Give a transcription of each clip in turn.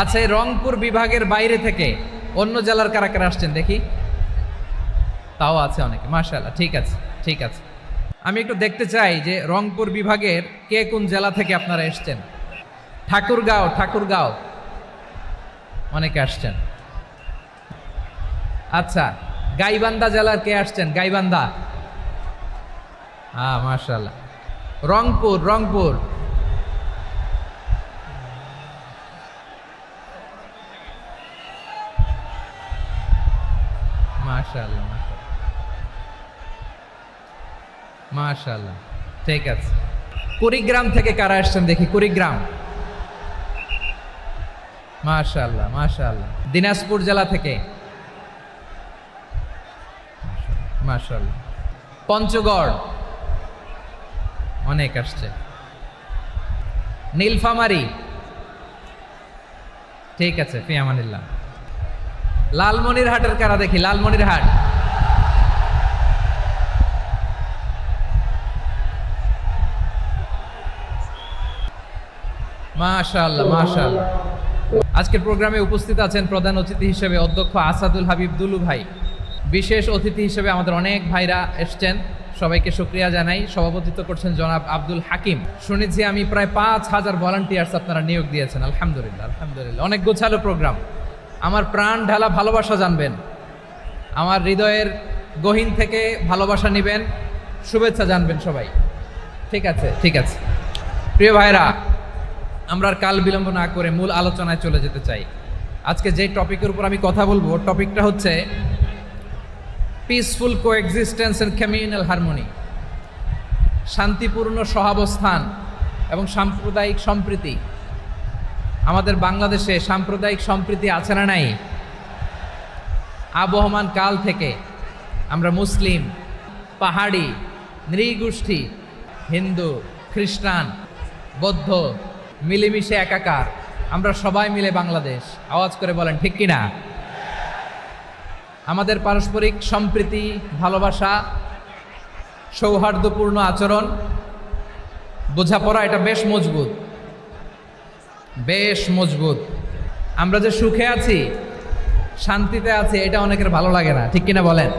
আচ্ছা এই রংপুর বিভাগের বাইরে থেকে। অন্য জেলার কারা কারা আসছেন দেখি? তাও আছে অনেকে মার্শাল্লাহ ঠিক আছে ঠিক আছে। আমি একটু দেখতে চাই যে রংপুর বিভাগের কে কোন জেলা থেকে আপনারা এসছেন? ঠাকুরগাঁও ঠাকুরগাঁও। অনেকে আসছেন। আচ্ছা গাইবান্ধা জেলার কে আসছেন? গাইবান্ধা। হ্যাঁ মার্শাল্লাহ রংপুর রংপুর। মাশাআল্লাহ মাশাআল্লাহ। ঠিক আছে। কুড়িগ্রাম থেকে কারা আসছেন দেখি, কুড়িগ্রাম। মাশাআল্লাহ মাশাআল্লাহ। দিনাজপুর জেলা থেকে। মাশাআল্লাহ, পঞ্চগড়। অনেক আসছে। নীলফামারি। ঠিক আছে, ফিয়ামানিল্লাহ। লালমনির হাটের কারা দেখি? লালমনির হাট মাশাআল্লাহ মাশাআল্লাহ। আজকের প্রোগ্রামে উপস্থিত আছেন প্রধান অতিথি হিসেবে অধ্যক্ষ আসাদুল হাবিব দুলু ভাই। বিশেষ অতিথি হিসেবে আমাদের অনেক ভাইরা এসছেন। সবাইকে শুক্রিয়া জানাই। সভাপতিত্ব করছেন জনাব আব্দুল হাকিম। শুনেছি আমি প্রায় পাঁচ হাজার ভলান্টিয়ার্স আপনারা নিয়োগ দিয়েছেন। আলহামদুলিল্লাহ আলহামদুলিল্লাহ। অনেক গোছালো প্রোগ্রাম। আমার প্রাণ ঢালা ভালোবাসা জানবেন। আমার হৃদয়ের গহীন থেকে ভালোবাসা নেবেন। শুভেচ্ছা জানবেন সবাই। ঠিক আছে ঠিক আছে। প্রিয় ভাইরা আমরা কাল বিলম্ব না করে মূল আলোচনায় চলে যেতে চাই। আজকে যে টপিকের উপর আমি কথা বলব, টপিকটা হচ্ছে peaceful coexistence and communal harmony শান্তিপূর্ণ সহাবস্থান এবং সাম্প্রদায়িক সম্প্রীতি। আমাদের বাংলাদেশে সাম্প্রদায়িক সম্প্রীতি আছে না নাই? আবহমান কাল থেকে আমরা মুসলিম, পাহাড়ি, নৃগোষ্ঠী, হিন্দু, খ্রিস্টান, বৌদ্ধ মিলেমিশে একাকার। আমরা সবাই মিলে বাংলাদেশ। আওয়াজ করে বলেন, ঠিক কিনা? আমাদের পারস্পরিক সম্প্রীতি, ভালোবাসা, সৌহার্দ্যপূর্ণ আচরণ, বোঝাপড়া, এটা বেশ মজবুত। বেশ মজবুত। আমরা যে সুখে আছি, শান্তিতে আছি, এটা অনেকের ভালো লাগে না, ঠিক কিনা বলেন?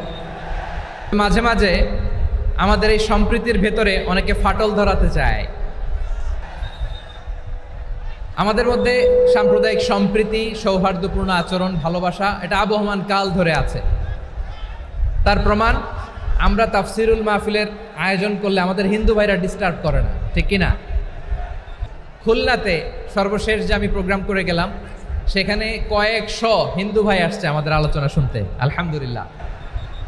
মাঝে মাঝে আমাদের এই সম্প্রীতির ভেতরে অনেকে ফাটল ধরাতে চায়। আমাদের মধ্যে সাম্প্রদায়িক সম্প্রীতি, সৌহার্দ্যপূর্ণ আচরণ, ভালোবাসা, এটা আবহমান কাল ধরে আছে। তার প্রমাণ, আমরা তাফসিরুল মাহফিলের আয়োজন করলে আমাদের হিন্দু ভাইরা ডিস্টার্ব করে না, ঠিক কিনা? খুলনাতে সর্বশেষ যে আমি প্রোগ্রাম করে গেলাম, সেখানে কয়েকশো হিন্দু ভাই আসছে আমাদের আলোচনা শুনতে, আলহামদুলিল্লাহ।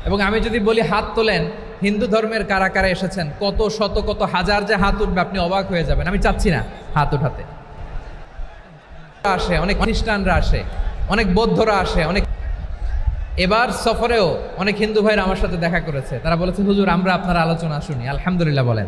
এবং আমি যদি বলি হাত তোলেন, হিন্দু ধর্মের কারা কারা এসেছেন, কত শত, কত হাজার যে হাত উঠবে, আপনি অবাক হয়ে যাবেন। আমি চাচ্ছি না হাত উঠাতে। আসে, অনেক খ্রিস্টানরা আসে, অনেক বৌদ্ধরা আসে, অনেক এবার সফরেও অনেক হিন্দু ভাইরা আমার সাথে দেখা করেছে। তারা বলেছে, হুজুর, আমরা আপনার আলোচনা শুনি। আলহামদুলিল্লাহ বলেন।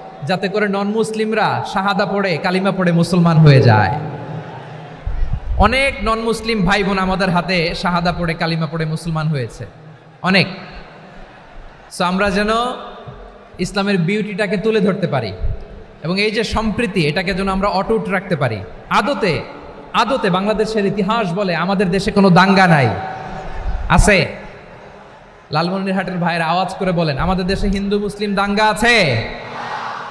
যাতে করে নন মুসলিমরা শাহাদা পড়ে, কালিমা পড়ে মুসলমান হয়ে যায়। অনেক নন মুসলিম ভাই বোন আমাদের হাতে শাহাদা পড়ে, কালিমা পড়ে মুসলমান হয়েছে। অনেক। সো আমরা যেন ইসলামের বিউটিটাকে তুলে ধরতে পারি এবং এই যে সম্প্রীতি, এটাকে যেন আমরা অটুট রাখতে পারি। আদতে আদতে বাংলাদেশের ইতিহাস বলে আমাদের দেশে কোনো দাঙ্গা নাই। আছে? লালমনিরহাটের ভাইয়ের আওয়াজ করে বলেন, আমাদের দেশে হিন্দু, মুসলিম দাঙ্গা আছে?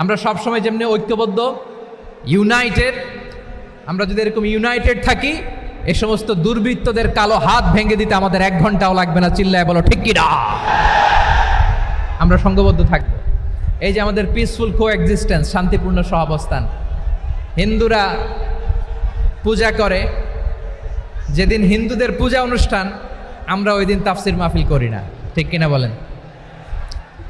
আমরা সবসময় যেমনি ঐক্যবদ্ধ ইউনাইটেড আমরা যদি এরকম ইউনাইটেড থাকি, এ সমস্ত দুর্বৃত্তদের কালো হাত ভেঙে দিতে আমাদের এক ঘন্টাও লাগবে না, চিল্লায় বলো, ঠিক কিনা? আমরা সঙ্গবদ্ধ থাকব এই যে আমাদের পিসফুল কো এক্সিস্টেন্স শান্তিপূর্ণ সহাবস্থান। হিন্দুরা পূজা করে, যেদিন হিন্দুদের পূজা অনুষ্ঠান, আমরা ওই দিন তাফসির মাহফিল করি না, ঠিক কিনা বলেন?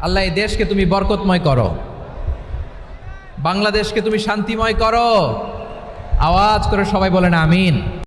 আল্লাহ, এই দেশকে তুমি বরকতময় করো। বাংলাদেশকে তুমি শান্তিময় করো। আওয়াজ করে সবাই বলেন, আমিন।